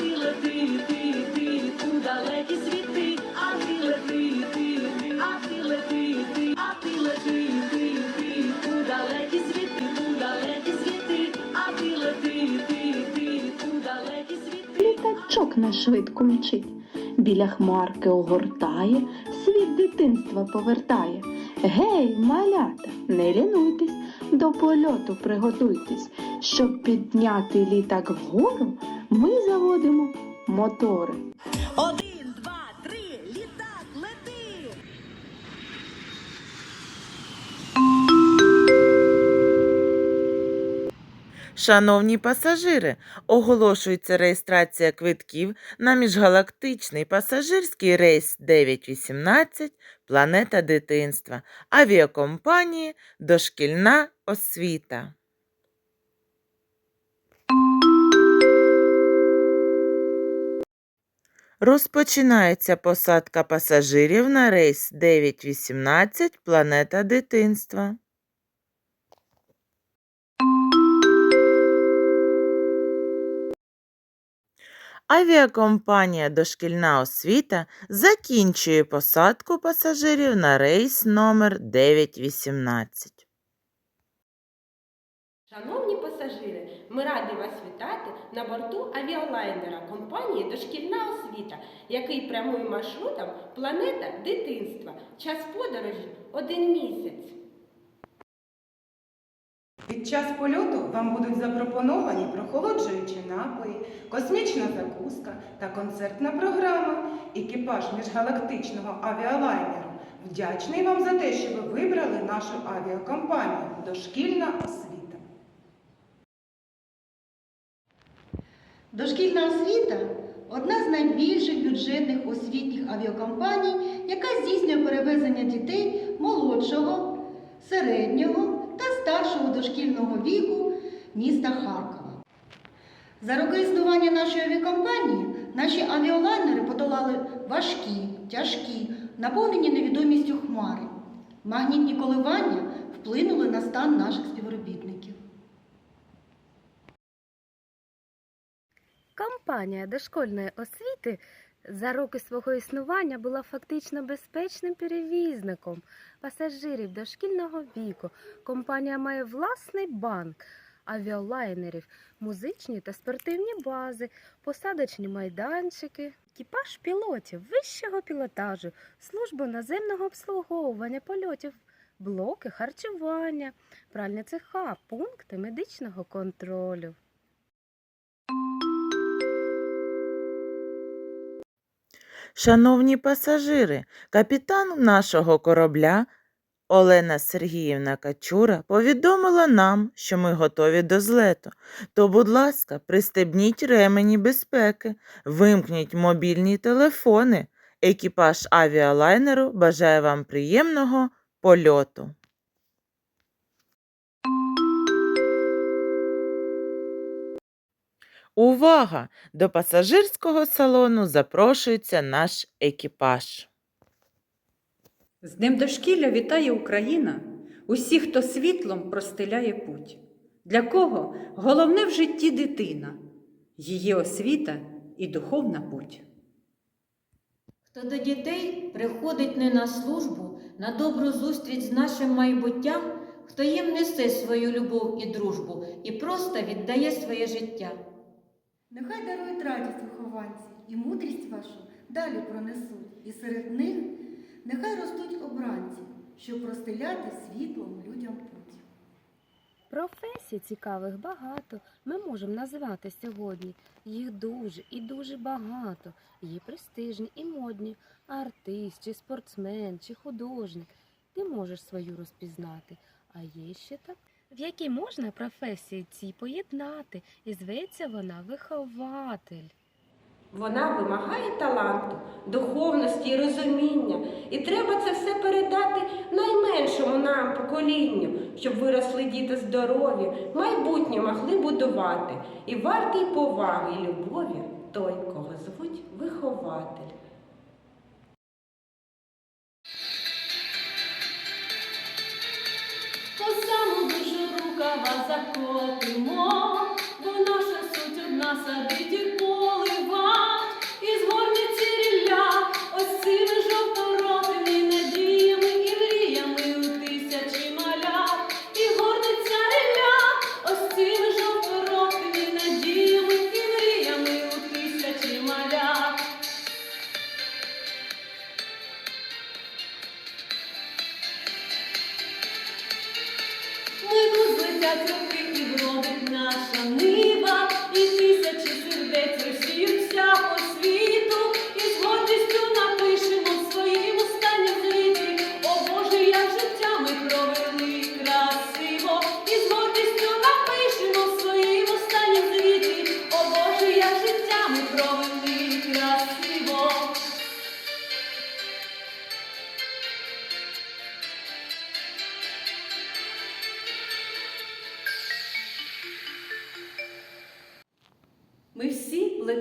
ти лети, далекі світи, далекі світи, а ти лети, світи. Літачок на швидку мчить, біля хмарки огортає, світ дитинства повертає. Гей, малята, не лінуйтесь, до польоту приготуйтесь. Щоб підняти літак вгору, ми заводимо мотори. Один, два, три, літак, лети! Шановні пасажири, оголошується реєстрація квитків на міжгалактичний пасажирський рейс 918 Планета дитинства авіакомпанії Дошкільна освіта. Розпочинається посадка пасажирів на рейс 918 Планета дитинства. Авіакомпанія Дошкільна освіта закінчує посадку пасажирів на рейс номер 918. Шановні пасажири, ми раді вас вітати на борту авіалайнера компанії Дошкільна освіта, який прямує маршрутом Планета дитинства. Час подорожі один місяць. Під час польоту вам будуть запропоновані прохолоджуючі напої, космічна закуска та концертна програма. Екіпаж міжгалактичного авіалайнеру вдячний вам за те, що ви вибрали нашу авіакомпанію Дошкільна освіта. Дошкільна освіта одна з найбільших бюджетних освітніх авіакомпаній, яка здійснює перевезення дітей молодшого, середнього та старшого дошкільного віку міста Харкова. За роки існування нашої авіакомпанії наші авіалайнери подолали важкі, тяжкі, наповнені невідомістю хмари. Магнітні коливання вплинули на стан наших співробітників. Компанія дошкільної освіти за роки свого існування була фактично безпечним перевізником пасажирів дошкільного віку. Компанія має власний банк авіалайнерів, музичні та спортивні бази, посадочні майданчики, екіпаж пілотів вищого пілотажу, службу наземного обслуговування польотів, блоки харчування, пральні цеха, пункти медичного контролю. Шановні пасажири, капітан нашого корабля Олена Сергіївна Качура повідомила нам, що ми готові до злету. То, будь ласка, пристебніть ремені безпеки, вимкніть мобільні телефони. Екіпаж авіалайнеру бажає вам приємного польоту. Увага! До пасажирського салону запрошується наш екіпаж. З Днем дошкілля вітає Україна, усіх, хто світлом простеляє путь. Для кого головне в житті дитина, її освіта і духовна путь. Хто до дітей приходить не на службу, на добру зустріч з нашим майбуттям, хто їм несе свою любов і дружбу і просто віддає своє життя. Нехай дарують радість вихованці і мудрість вашу далі пронесуть, і серед них нехай ростуть обранці, щоб простеляти світлом людям путь. Професій цікавих багато. Ми можемо назвати сьогодні. Їх дуже і дуже багато. Є престижні і модні. Артист, чи спортсмен, чи художник. Ти можеш свою розпізнати. А є ще так, в якій можна професії ці поєднати, і зветься вона вихователь. Вона вимагає таланту, духовності і розуміння. І треба це все передати найменшому нам поколінню, щоб виросли діти здорові, майбутнє могли будувати. І вартий поваги і любові той, кого звуть вихователь. amor.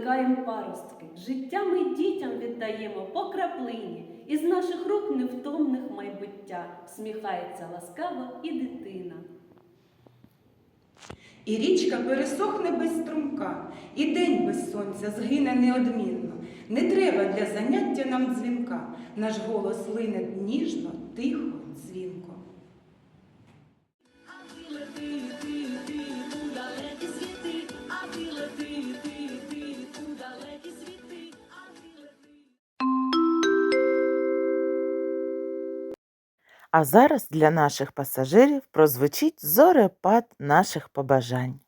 Плекаєм паростки, життя ми дітям віддаємо по краплині, із наших рук невтомних майбуття сміхається ласкаво і дитина. І річка пересохне без струмка, і день без сонця згине неодмінно. Не треба для заняття нам дзвінка, наш голос лине ніжно, тихо, дзвінко. А зараз для наших пасажирів прозвучить зорепад наших побажань.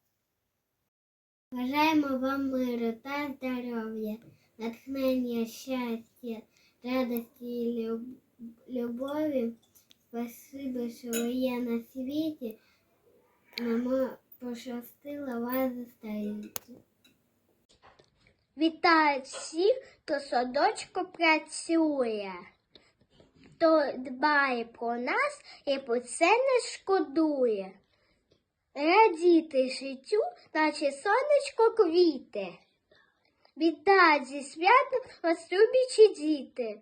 Бажаємо вам миру та здоров'я, натхнення, щастя, радості і люб- любові. Спасибо, що ви є на світі. Нам пощастило вас зустріти. Вітаю всіх, хто садочку працює, хто дбає про нас і про це не шкодує. Радіти життю, наче сонечко квіти. Вітаю зі святом вас любічі діти.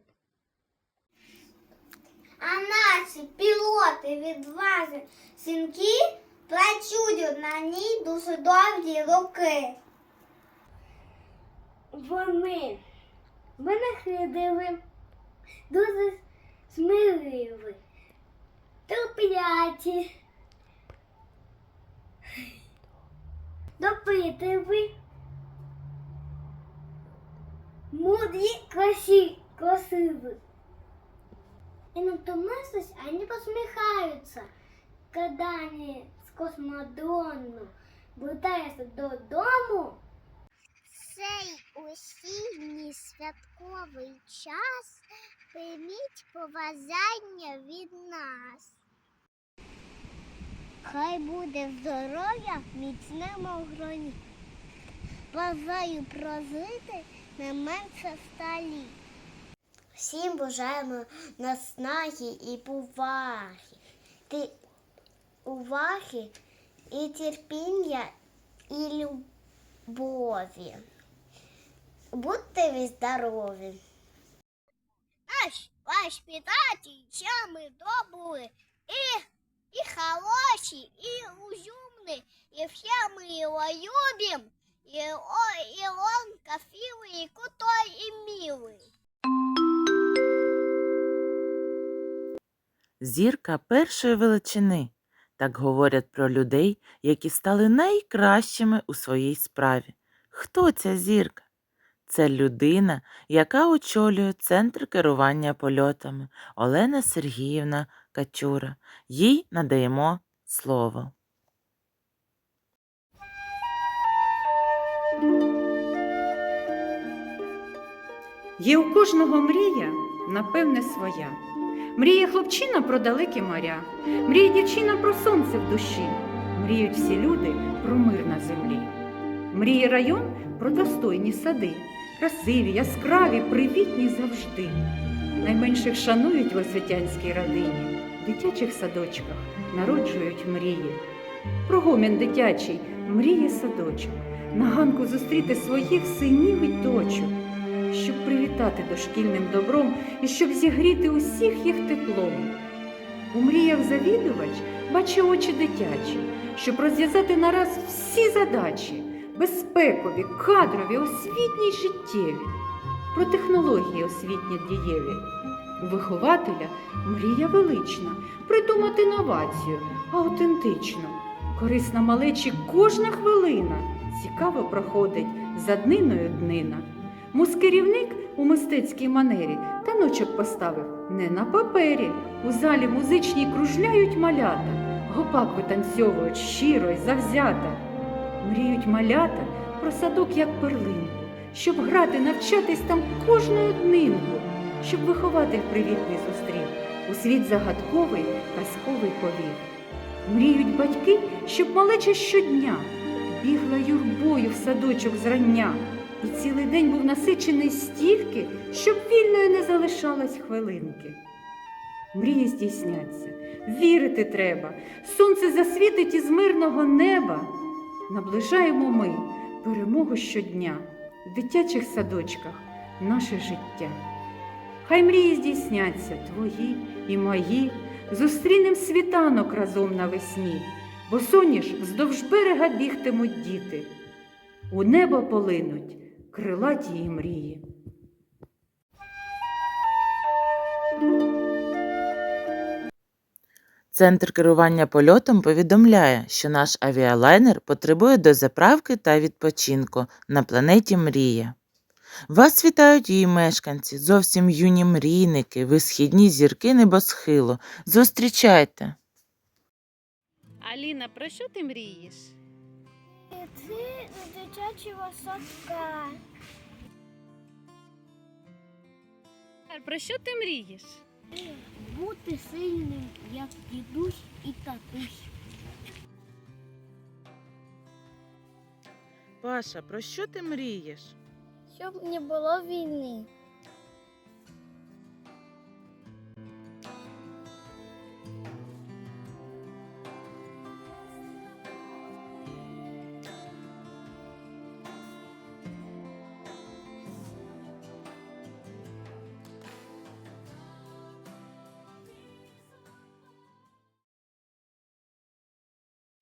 А наші пілоти відважні синки працюють на ній дуже довгі роки. Вони винахідливі, дуже сміливі, терпляті. допитливі, мудрі, красиві, красиві. И натомившись, они посміхаються, когда они з космодрону вертаються додому. Цей осінній святковий час прийміть поважання від нас. Хай буде здоров'я в міцному гроні. Бажаю прожити не менше сталі. Всім бажаємо наснаги і поваги, ти, уваги і терпіння і любові. Будьте ви здорові Наш ваш питатель, що ми добрі і и хороший, и разумный, и все мы его любим, и он, и он красивый, и крутой, и милый. Зірка першої величини. Так говорять про людей, які стали найкращими у своїй справі. Хто ця зірка? Це людина, яка очолює центр керування польотами Олена Сергіївна Качура. Їй надаємо слово. Є у кожного мрія, напевне, своя. Мріє хлопчина про далекі моря, мріє дівчина про сонце в душі, мріють всі люди про мир на землі. Мріє район про достойні сади, красиві, яскраві, привітні завжди. Найменших шанують в освітянській родині, в дитячих садочках народжують мрії. Про гомін дитячий мріє садочок, на ганку зустріти своїх синів і дочок щоб привітати дошкільним добром і щоб зігріти усіх їх теплом. У мріях завідувач бачить очі дитячі, щоб розв'язати нараз всі задачі безпекові, кадрові, освітні й життєві, про технології освітні дієві. У вихователя мрія велична придумати новацію аутентичну. Корисна малечі кожна хвилина цікаво проходить за дниною днина. Мускерівник у мистецькій манері таночок поставив не на папері. У залі музичній кружляють малята, гопак витанцьовують щиро й завзято. Мріють малята про садок, як перлинку, щоб грати, навчатись там кожною днинку, щоб вихователь привітний зустрів, у світ загадковий, казковий повів. Мріють батьки, щоб малеча щодня бігла юрбою в садочок зрання. І цілий день був насичений стільки, щоб вільною не залишалась хвилинки. Мрії здійсняться, вірити треба, сонце засвітить із мирного неба. Наближаємо ми перемогу щодня. в дитячих садочках наше життя. Хай мрії здійсняться твої і мої, зустрінем світанок разом навесні, бо соняш вздовж берега бігтимуть діти, у небо полинуть крилаті мрії. Центр керування польотом повідомляє, що наш авіалайнер потребує дозаправки та відпочинку на планеті Мрія. Вас вітають її мешканці, зовсім юні мрійники, висхідні зірки небосхилу. Зустрічайте! Аліна, про що ти мрієш? Це дитячого садка. Про що ти мрієш? Бути сильним, як дідусь і татусь. Паша, про що ти мрієш? Щоб не було війни.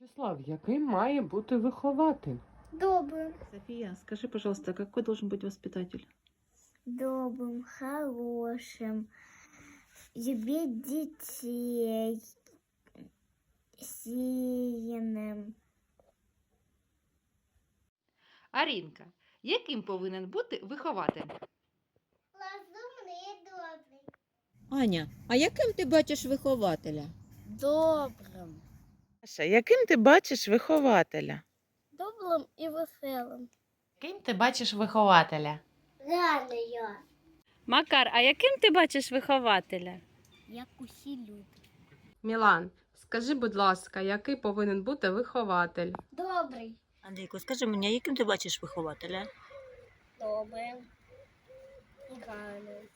Вячеслав, яким має бути вихователь? Добрым. София, скажи, пожалуйста, какой должен быть воспитатель? Добрым, хорошим, любить детей, сильным. Арінка, яким повинен бути вихователь? Розумний і добрий. Аня, а яким ти бачиш вихователя? Добрим. Паша, яким ти бачиш вихователя? Добрим і веселим. Ким ти бачиш вихователя? Радою, Макар, а яким ти бачиш вихователя? як усі люди. Мілан, скажи, будь ласка, який повинен бути вихователь? Добрий. Андрійко, скажи мені, яким ти бачиш вихователя? Добрим. Гарним.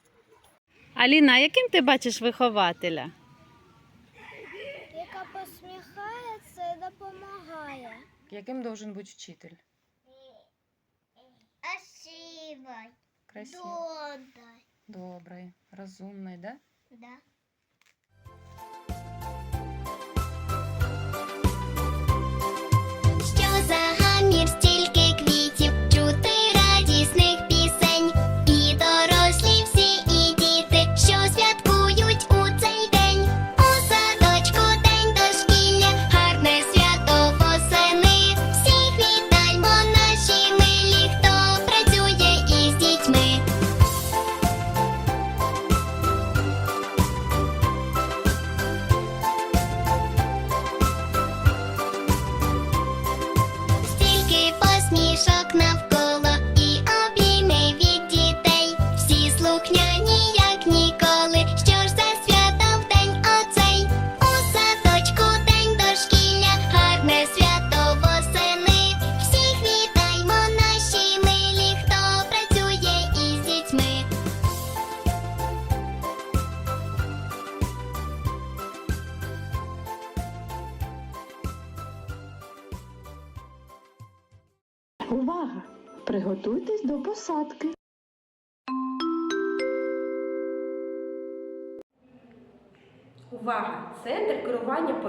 Аліна, яким ти бачиш вихователя? Яка посміхається і допомагає. Яким должен бути вчитель? Красивий. Добрий. добрий, розумний, да? Да.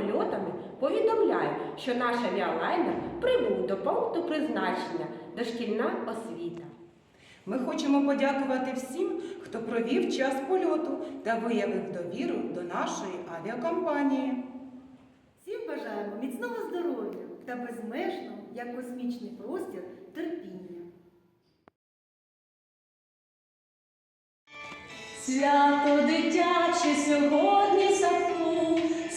Польотами повідомляє, що наш авіалайнер прибув до пункту призначення дошкільна освіта. Ми хочемо подякувати всім, хто провів час польоту та виявив довіру до нашої авіакомпанії. Всім бажаємо міцного здоров'я та безмежного, як космічний простір, терпіння. Свято дитяче сьогодні в